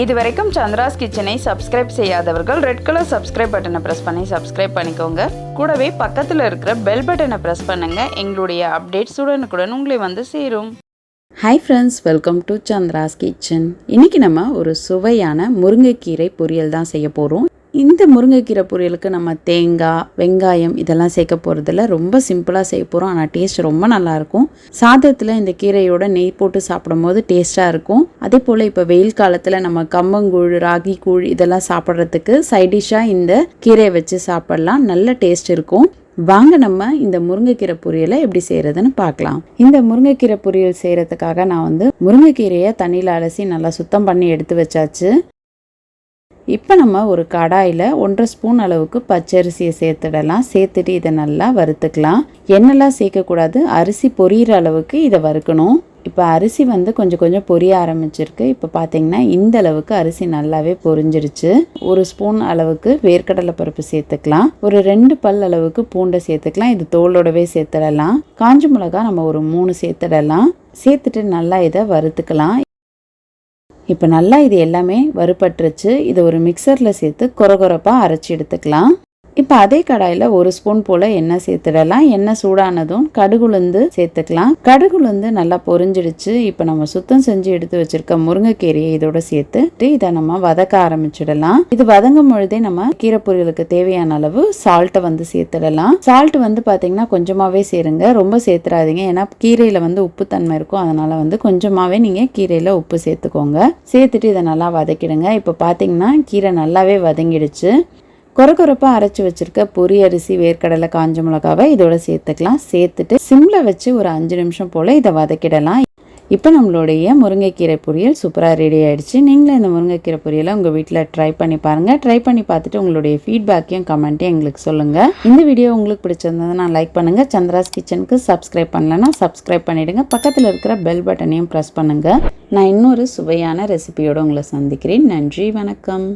இதுவரைக்கும் சந்திராஸ் கிச்சனை சப்ஸ்கிரைப் செய்யாதவர்கள் ரெட் கலர் சப்ஸ்கிரைப் பட்டனை ப்ரெஸ் பண்ணி சப்ஸ்கிரைப் பண்ணிக்கோங்க. கூடவே பக்கத்தில் இருக்கிற பெல் பட்டனை ப்ரெஸ் பண்ணுங்க. எங்களுடைய அப்டேட்ஸ் உடனுக்குடன் உங்களை வந்து சேரும். Hi friends welcome to Chandra's kitchen. இன்னைக்கு நம்ம ஒரு சுவையான முருங்கைக்கீரை பொரியல் தான் செய்ய போகிறோம் இந்த முருங்கைக்கீரை பொரியலுக்கு நம்ம தேங்காய் வெங்காயம் இதெல்லாம் சேர்க்க போகிறதில்ல ரொம்ப சிம்பிளாக செய்ய போகிறோம் ஆனால் டேஸ்ட் ரொம்ப நல்லாயிருக்கும். சாதத்தில் இந்த கீரையோட நெய் போட்டு சாப்பிடும் போது டேஸ்ட்டாக இருக்கும். அதே போல் இப்போ வெயில் காலத்தில் நம்ம கம்பங்கூழ் ராகி கூழ் இதெல்லாம் சாப்பிட்றதுக்கு சைடிஷாக இந்த கீரையை வச்சு சாப்பிடலாம். நல்ல டேஸ்ட் இருக்கும். வாங்க நம்ம இந்த முருங்கைக்கீரை பொரியலை எப்படி செய்கிறதுன்னு பார்க்கலாம். இந்த முருங்கைக்கீரை பொரியல் செய்கிறதுக்காக நான் வந்து முருங்கைக்கீரையை தண்ணியில் அலசி நல்லா சுத்தம் பண்ணி எடுத்து வச்சாச்சு. இப்போ நம்ம ஒரு கடாயில் ஒன்றரை ஸ்பூன் அளவுக்கு பச்சரிசியை சேர்த்துடலாம். சேர்த்துட்டு இதை நல்லா வறுத்துக்கலாம். எண்ணெய்லாம் சேர்க்கக்கூடாது. அரிசி பொரியிற அளவுக்கு இதை வறுக்கணும். இப்போ அரிசி வந்து கொஞ்சம் கொஞ்சம் பொரிய ஆரம்பிச்சிருக்கு. இப்போ பார்த்தீங்கன்னா இந்த அளவுக்கு அரிசி நல்லாவே பொரிஞ்சிருச்சு. ஒரு ஸ்பூன் அளவுக்கு வேர்க்கடலை பருப்பு சேர்த்துக்கலாம். ஒரு ரெண்டு பல் அளவுக்கு பூண்டை சேர்த்துக்கலாம். இது தோலோடவே சேர்த்துடலாம். காஞ்ச மிளகா நம்ம ஒரு மூணு சேர்த்துடலாம். சேர்த்துட்டு நல்லா இதை வறுத்துக்கலாம். இப்போ நல்லா இது எல்லாமே வறுபட்டுருச்சு. இதை ஒரு மிக்சரில் சேர்த்து கொரகொரப்பாக அரைச்சி எடுத்துக்கலாம். இப்போ அதே கடாயில் ஒரு ஸ்பூன் போல் எண்ணெய் சேர்த்துடலாம். எண்ணெய் சூடானதும் கடுகுலுந்து சேர்த்துக்கலாம். கடுகுலுந்து நல்லா பொரிஞ்சிடுச்சு. இப்போ நம்ம சுத்தம் செஞ்சு எடுத்து வச்சிருக்க முருங்கைக்கீரையை இதோட சேர்த்துட்டு இதை நம்ம வதக்க ஆரம்பிச்சிடலாம். இது வதங்கும் பொழுதே நம்ம கீரை பொரியலுக்கு தேவையான அளவு சால்ட்டை வந்து சேர்த்துடலாம். சால்ட் வந்து பார்த்தீங்கன்னா கொஞ்சமாகவே சேருங்க. ரொம்ப சேர்த்துடாதீங்க ஏன்னா கீரையில் வந்து உப்புத்தன்மை இருக்கும். அதனால வந்து கொஞ்சமாகவே நீங்கள் கீரையில் உப்பு சேர்த்துக்கோங்க. சேர்த்துட்டு இதை நல்லா வதக்கிடுங்க. இப்போ பார்த்தீங்கன்னா கீரை நல்லாவே வதங்கிடுச்சு. கொரகொரப்பாக அரைச்சி வச்சிருக்க பொரி அரிசி வேர்க்கடலை காஞ்ச மிளகாவை இதோட சேர்த்துக்கலாம். சேர்த்துட்டு சிம்ல வச்சு ஒரு அஞ்சு நிமிஷம் போல் இதை வதக்கிடலாம். இப்போ நம்மளுடைய முருங்கைக்கீரை பொரியல் சூப்பராக ரெடி ஆகிடுச்சு நீங்களும் இந்த முருங்கைக்கீரை பொரியலை உங்கள் வீட்டில் ட்ரை பண்ணி பாருங்கள் ட்ரை பண்ணி பார்த்துட்டு உங்களுடைய ஃபீட்பேக்கையும் கமெண்ட்டையும் எங்களுக்கு சொல்லுங்கள் இந்த வீடியோ உங்களுக்கு பிடிச்சிருந்ததுன்னா லைக் பண்ணுங்கள் சந்திராஸ் கிச்சனுக்கு சப்ஸ்கிரைப் பண்ணலன்னா சப்ஸ்கிரைப் பண்ணிவிடுங்க பக்கத்தில் இருக்கிற பெல் பட்டனையும் ப்ரெஸ் பண்ணுங்கள் நான் இன்னொரு சுவையான ரெசிபியோடு உங்களை சந்திக்கிறேன். நன்றி வணக்கம்.